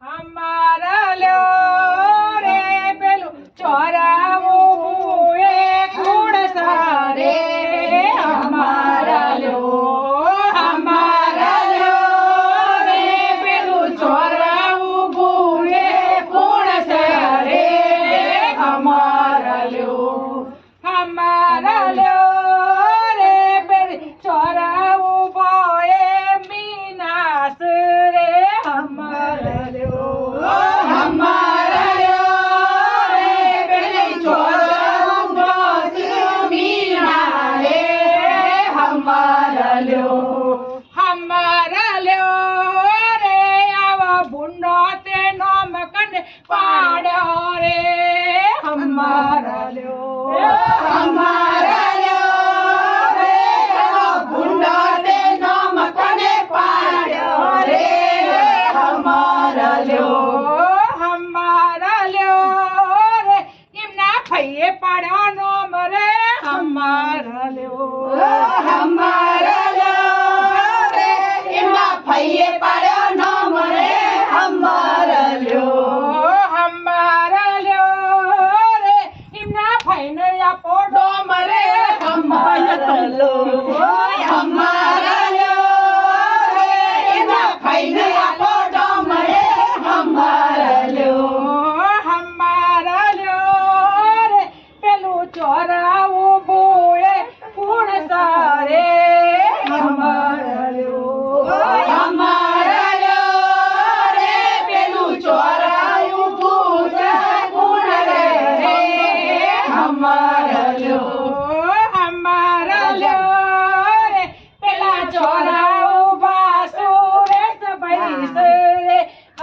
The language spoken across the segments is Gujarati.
हम પાડ્યો રે અમારા લ્યો અમારા લ્યો રે ભૂંડો તે નામ કને પાડ્યો રે. અમારા Alô!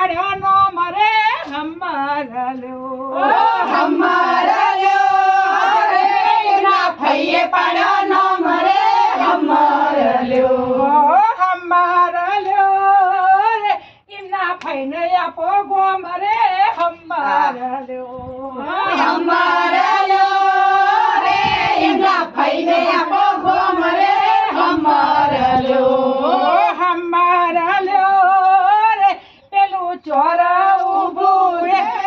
પાડ્યો નો મરે હમરલ્યો હમરલ્યો રે ના ફઈએ પાડ્યો નો મરે હમરલ્યો હમરલ્યો રે ઇના ફઈને આપો ગો મરે હમરલ્યો করে